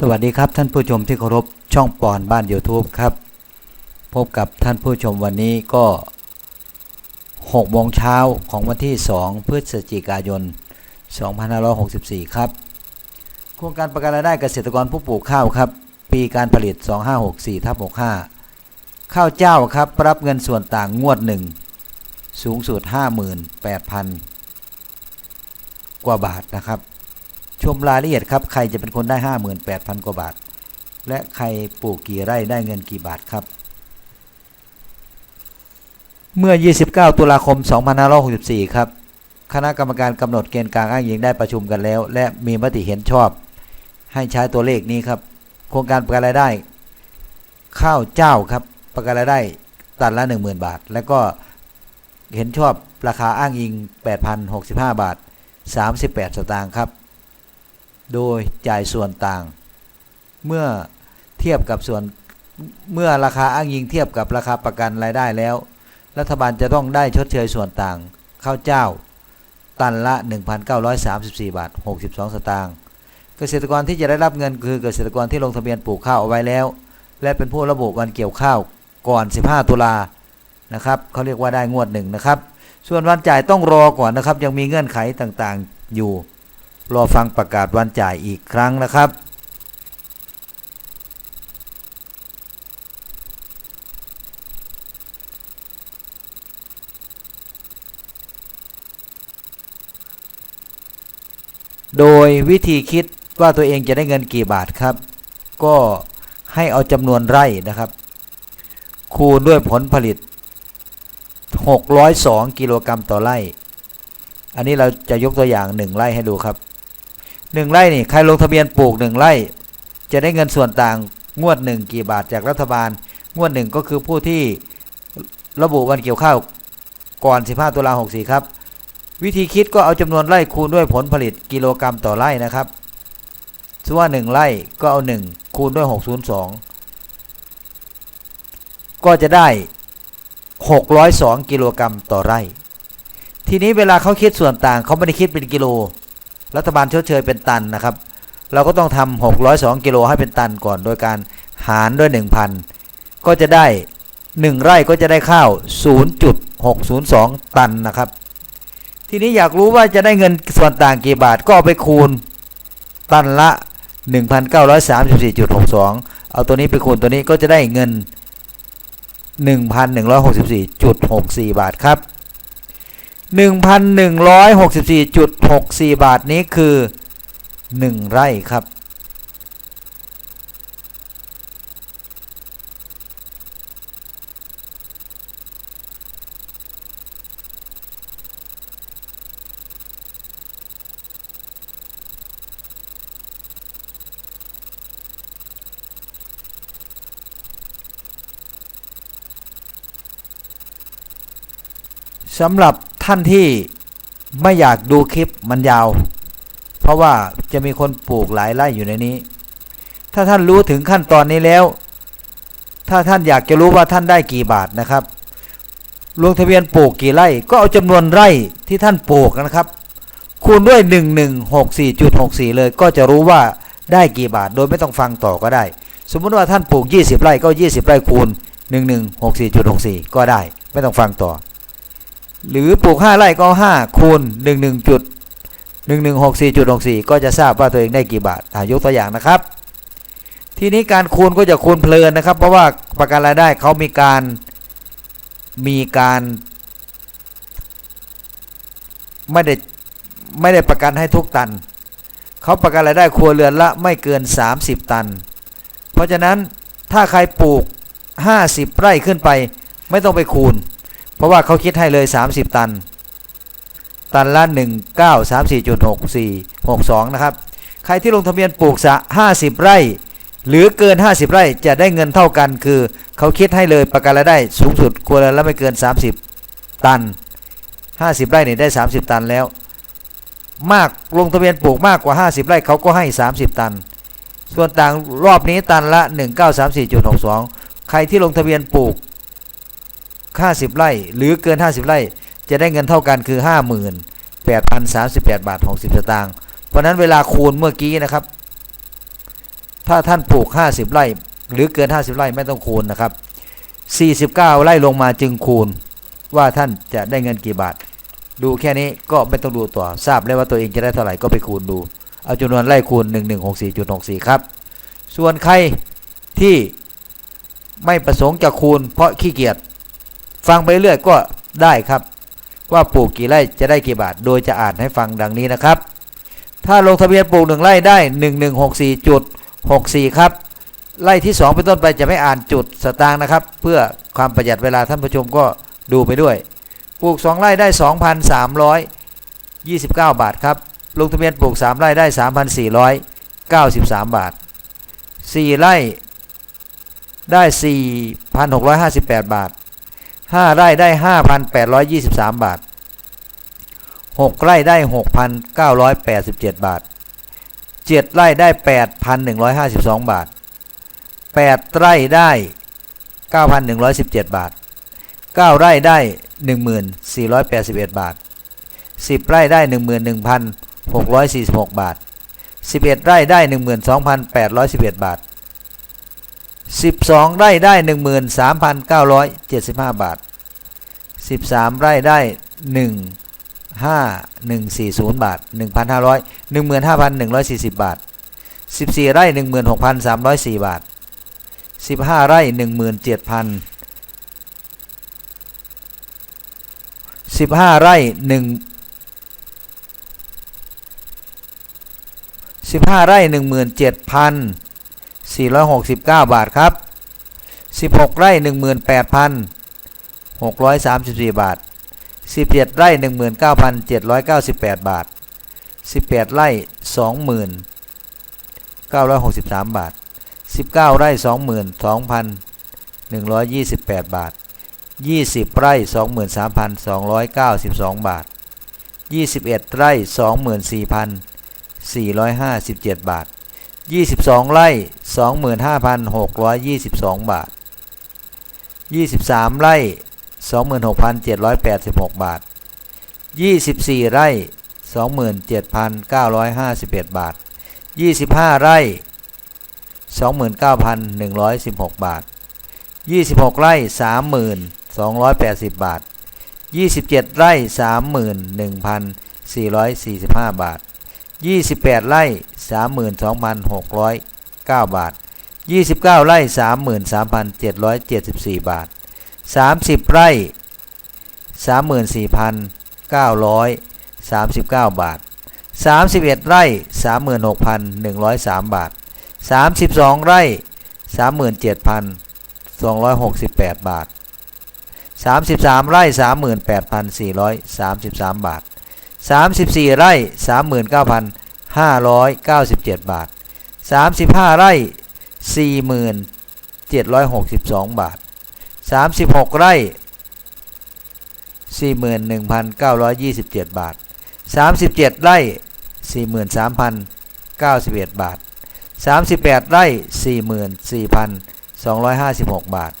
สวัสดีครับท่านผู้ชมที่เคารพช่องปอนบ้าน YouTube ครับ พบกับท่านผู้ชมวันนี้ก็6โมงเช้าของวันที่ 2 พฤศจิกายน 2564 ครับ โครงการประกันรายได้เกษตรกรผู้ปลูกข้าวครับ ปีการผลิต 2564ทับ65 ข้าวเจ้าครับ รับเงินส่วนต่างงวดหนึ่งสูงสุด 58,000 กว่าบาทนะครับ ชมรายละเอียดครับ ใครจะเป็นคนได้ 58,000 กว่าบาท และใครปลูกกี่ไร่ได้เงินกี่บาทครับ เมื่อ 29 ตุลาคม 2564 ครับ คณะกรรมการกำหนดเกณฑ์การอ้างอิงได้ประชุมกันแล้ว และมีมติเห็นชอบ ให้ใช้ตัวเลขนี้ครับ โครงการประกันรายได้ ข้าวเจ้าครับ ประกันรายได้ตันละ 10,000 บาท แล้วก็เห็นชอบราคาอ้างอิง 8,065 บาท 38 สตางค์ครับ โดยจ่ายส่วนต่าง เมื่อเทียบกับส่วนเมื่อราคาอ้างอิงเทียบกับราคาประกันรายได้แล้ว รัฐบาลจะต้องได้ชดเชยส่วนต่างข้าวเจ้า ตันละ 1,934 บาท 62 สตางค์เกษตรกรที่จะได้รับเงินคือเกษตรกรที่ลงทะเบียนปลูกข้าวเอาไว้แล้ว และเป็นผู้ระบุวันเกี่ยวข้าวก่อน 15 ตุลานะครับเขาเรียกว่าได้งวดหนึ่งนะครับ ส่วนวันจ่ายต้องรอก่อนนะครับ ยังมีเงื่อนไขต่างๆอยู่ รอฟังประกาศวันจ่ายอีกครั้งนะครับ โดยวิธีคิดว่าตัวเองจะได้เงินกี่บาทครับ ก็ให้เอาจำนวนไร่นะครับ คูณด้วยผลผลิต 602 กิโลกรัมต่อไร่ อันนี้เราจะยกตัวอย่าง 1 ไร่ให้ดูครับ 1ไร่นี่ใครลงทะเบียนปลูก1ไร่ จะได้เงินส่วนต่างงวด1กี่บาทจากรัฐบาล งวด1ก็คือผู้ที่ระบุวันเกี่ยวข้าวก่อน 15 ตุลา64 ครับ วิธีคิดก็เอาจำนวนไร่คูณด้วยผลผลิตกิโลกรรัมต่อไร่นะครับสมมว่า 1 ไร่ก็เอา 1 คูณด้วย 602 ก็จะได้ 602 กิโลกรรัมต่อไร่ ทีนี้เวลาเขาคิดส่วนต่างเขาไม่ได้คิดเป็นกิโล รัฐบาลชดเชยเป็นตันนะครับ เราก็ต้องทำ602 กิโลให้เป็นตันก่อน โดยการหารด้วย 1,000 ก็จะได้ 1 ไร่ก็จะได้ข้าว 0.602 ตันนะครับ ทีนี้อยากรู้ว่าจะได้เงินส่วนต่างกี่บาทก็เอาไปคูณตันละ 1,934.62 เอาตัวนี้ไปคูณตัวนี้ก็จะได้เงิน 1,164.64 บาทครับ 1,164.64 บาทนี้คือ 1 ไร่ครับ สำหรับ ท่านที่ไม่อยากดูคลิปมันยาว เพราะว่าจะมีคนปลูกหลายไร่อยู่ในนี้ ถ้าท่านรู้ถึงขั้นตอนนี้แล้ว ถ้าท่านอยากจะรู้ว่าท่านได้กี่บาทนะครับลงทะเบียนปลูกกี่ไร่ก็เอาจำนวนไร่ที่ท่านปลูกนะครับ คูณด้วย 1164.64 เลยก็จะรู้ว่าได้กี่บาทโดยไม่ต้องฟังต่อก็ได้ สมมุติว่าท่านปลูก 20 ไร่ก็ 20 ไร่คูณ 1164.64 ก็ได้ ไม่ต้องฟังต่อ หรือปลูก 5 ไร่ก็5คูณ11จุด1164.64 ก็จะทราบว่าตัวเองได้กี่บาทายกตัวอย่างนะครับ ทีนี้การคูณก็จะคูณเพลินนะครับ เพราะว่าประกันรายได้เขามีการมีการไม่ได้ไม่ได้ประกันให้ทุกตัน เขาประกันรายได้ครัวเรือนละไม่เกิน 30 ตัน เพราะฉะนั้นถ้าใครปลูก 50 ไร่ขึ้นไป ไม่ต้องไปคูณ เพราะว่าเขาคิดให้เลย 30 ตัน ตันละ 1934.6462 นะครับ ใครที่ลงทะเบียนปลูกสะ 50 ไร่ หรือเกิน 50 ไร่จะได้เงินเท่ากัน คือเขาคิดให้เลยประกันรายได้สูงสุดควรละไม่เกิน 30 ตัน 50 ไร่เนี่ยได้ 30 ตันแล้ว มากลงทะเบียนปลูกมากกว่า 50 ไร่เขาก็ให้ 30 ตัน ส่วนต่างรอบนี้ตันละ 1934.62 ใครที่ลงทะเบียนปลูก 50 ไร่ หรือเกิน 50 ไร่ จะได้เงินเท่ากันคือ 58,038 บาท 60 สตางค์เพราะนั้นเวลาคูณเมื่อกี้นะครับ ถ้าท่านปลูก 50 ไร่ หรือเกิน 50 ไร่ไม่ต้องคูณนะครับ 49 ไร่ลงมาจึงคูณ ว่าท่านจะได้เงินกี่บาท ดูแค่นี้ก็ไม่ต้องดูต่อทราบแล้วว่าตัวเองจะได้เท่าไหร่ก็ไปคูณดู เอาจำนวนไร่คูณ 1164.64 ครับ ส่วนใครที่ไม่ประสงค์จะคูณเพราะขี้เกียจ ฟังไปเรื่อยก็ได้ครับ ว่าปลูกกี่ไร่จะได้กี่บาท โดยจะอ่านให้ฟังดังนี้นะครับ ถ้าลงทะเบียนปลูกหนึ่งไร่ได้1164.64ครับไร่ที่ 2 เป็นต้นไปจะไม่อ่านจุดสตางค์นะครับ เพื่อความประหยัดเวลาท่านผู้ชมก็ดูไปด้วย ปลูก 2 ไร่ได้ 2,329 บาทครับ ลงทะเบียนปลูก 3 ไร่ได้ 3,493 บาท 4 ไร่ได้ 4,658 บาท 5ไร่ได้5,823บาท6ไร่ได้6,987บาท7ไร่ได้8,152บาท8ไร่ได้9,117บาท9ไร่ได้1481บาท10ไร่ได้11,646บาท11ไร่ได้12,811บาท 12 ไร่ได้ 13,975 บาท 13 ไร่ได้ 15140 บาท 1,500 15,140 บาท 14 ไร่ 16,304 บาท 15 ไร่ 17,000 15 ไร่1 15 ไร่ 469 บาทครับ 16 ไร่ 18,634 บาท 17 ไร่ 19,798 บาท 18 ไร่ 20,963 บาท 19 ไร่ 22,128 บาท 20 ไร่ 23,292 บาท 21 ไร่ 24,457 บาท 22 ไร่ 25,622 บาท 23 ไร่ 26,786 บาท 24 ไร่ 27,951 บาท 25 ไร่ 29,116 บาท 26 ไร่30,280 บาท 27 ไร่ 31,445 บาท 28 ไร่ 32,609 บาท 29 ไร่ 33,774 บาท 30 ไร่ 34,939 บาท 31 ไร่ 36,103 บาท 32 ไร่ 37,268 บาท 33 ไร่ 38,433 บาท 34 ไร่ 39,597 บาท 35 ไร่ 4,762 บาท 36 ไร่ 41,927 บาท 37 ไร่ 43,091 บาท 38 ไร่ 44,256 บาท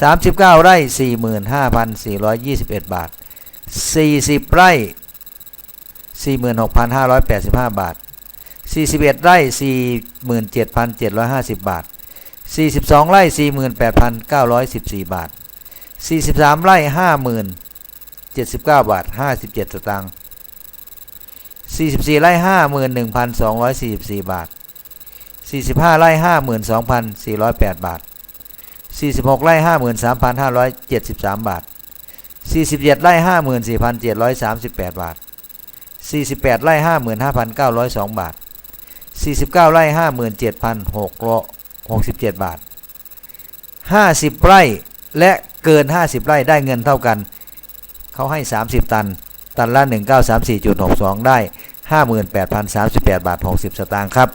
39 ไร่ 45,421 บาท 40 ไร่ 46,585 บาท 41 ไร่ 47,750 บาท 42 ไร่ 48,914 บาท 43 ไร่50,079 บาท 57 สตางค์ 44 ไร่ 51,244 บาท 45 ไร่ 52,408 บาท 46 ไร่ 53,573 บาท 47 ไร่ 54,738 บาท 48ไร่55,902 บาท 49ไร่57,667 บาท 50 ไร่และเกิน 50 ไร่ได้เงินเท่ากัน เขาให้ 30 ตัน ตันละ 1934.62 ได้ 58,038 บาท 60 สตางค์ครับ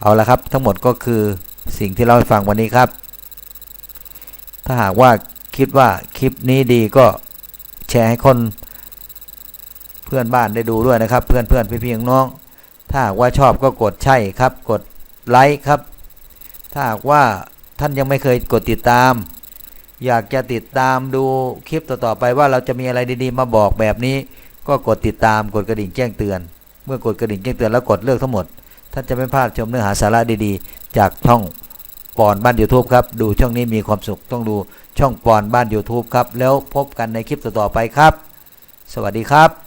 เอาละครับทั้งหมดก็คือสิ่งที่เราให้ฟังวันนี้ครับ ถ้าหากว่าคิดว่าคลิปนี้ดีก็ แชร์ให้คนเพื่อนบ้านได้ดูด้วยนะครับ เพื่อนเพื่อนพี่พี่น้อง ถ้าว่าชอบก็กดใช่ครับ กดไลค์ครับ ถ้าว่าท่านยังไม่เคยกดติดตาม อยากจะติดตามดูคลิปต่อๆไปว่าเราจะมีอะไรดีๆมาบอกแบบนี้ ก็กดติดตามกดกระดิ่งแจ้งเตือน เมื่อกดกระดิ่งแจ้งเตือนแล้วกดเลือกทั้งหมด ท่านจะไม่พลาดชมเนื้อหาสาระดีๆ จากช่องปอนบ้านยูทูบครับ ดูช่องนี้มีความสุขต้องดู ช่องปอนบ้าน YouTube ครับ แล้วพบกันในคลิปต่อๆไปครับ สวัสดีครับ